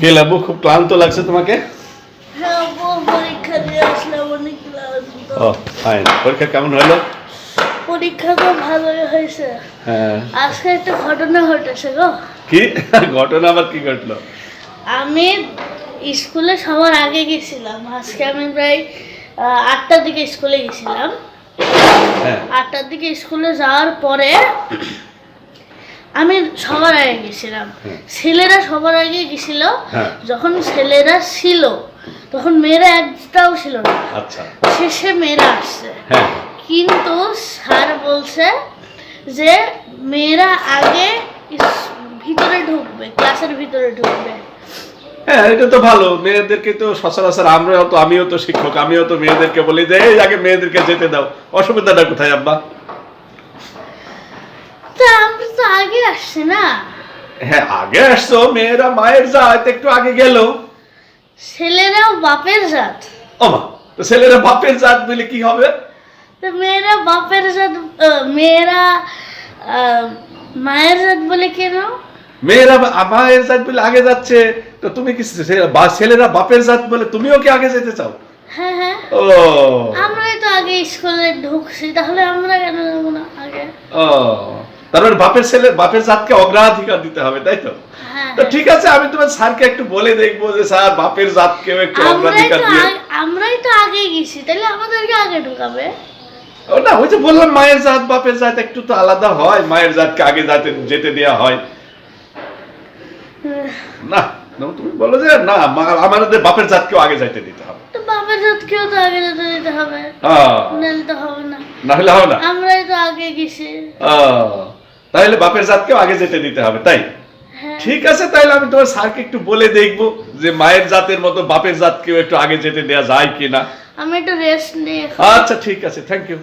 কে লাবু খুব ক্লান্ত লাগছে তোমাকে? হ্যাঁ ও ফাইন পরীক্ষা কেমন হলো? পরীক্ষা তো ভালোই হয়েছে। হ্যাঁ। আজকে একটা ঘটনা ঘটেছে গো। কি? ঘটনা আবার কি ঘটলো? আমি স্কুলে সবার আগে গেছিলাম। আজকে আমি প্রায় আটটার দিকে স্কুলে গেছিলাম। হ্যাঁ। আটটার দিকে স্কুলে যাওয়ার পরে আমি সবার আগে গেছিলাম। ছেলেরা সবার আগে গেছিল। হ্যাঁ। যখন ছেলেরা ছিল তখন মেয়েরা একটাও ছিল না। আচ্ছা। শেষে মেয়েরা আসছে। হ্যাঁ। কিন্তু স্যার বলছে যে মেয়েরা আগে ভিতরে ঢুকবে ক্লাসের ভিতরে ঢুকবে। হ্যাঁ এটা তো ভালো। মেয়েদেরকে তো সচরাচর আমরাও তো আমিও তো শিক্ষক আমিও তো মেয়েদেরকে বলি যে এই আগে মেয়েদেরকে যেতে দাও। অসুবিধাটা কোথায় আব্বা তা আমরা তো আগে আসছে না? হ্যাঁ আগে আসছো মেয়েরা মায়ের জাত একটু আগে গেল। ছেলেরাও বাপের জাত। ও মা তো ছেলেরা বাপের জাত বলে কি হবে? তো মেয়েরা বাপের জাত মেয়েরা মায়ের জাত বলে কেন মেয়েরা মায়ের জাত বলে আগে যাচ্ছে। তো তুমি কি ছেলেরা বাপের জাত বলে তুমিও কি আগে যেতে চাও? হ্যাঁ হ্যাঁ। ও। আমরাই তো আগে স্কুলে ঢুকছি তাহলে আমরা কেন যাব না আগে? ও। তার মানে বাপের ছেলে বাপের জাতকে অগ্রাধিকার দিতে হবে তাই তো? হ্যাঁ। তো ঠিক আছে আমি তোমার স্যারকে একটু বলে দেখব যে স্যার বাপের জাতকেও একটু অগ্রাধিকার দিয়ে আমরাই তো আগে গেছি তাহলে আমাদেরকে আগে ঢুকাবে। না ওই যে বললাম মায়ের জাত বাপের জাত একটু তো আলাদা হয় মায়ের জাতকে আগে যাতে যেতে দেওয়া হয়। না না, তুমি বলো যে না আমাদের বাপের জাতকেও আগে যাইতে দিতে হবে। তো বাপের জাতকেও তো আগে যেতে দিতে হবে। আহ, নাহলে তো হবে না। না হলে হবে না। আমরাই তো আগে গেছি। তাহলে বাপের জাতকেও আগে যেতে দিতে হবে তাই? হ্যাঁ। ঠিক আছে তাহলে আমি তোমার স্যারকে একটু বলে দেখব যে মায়ের জাতের মতো বাপের জাতকেও একটু আগে যেতে দেওয়া যায় কিনা। আমি একটু রেস্ট নিয়ে আচ্ছা ঠিক আছে থ্যাংক ইউ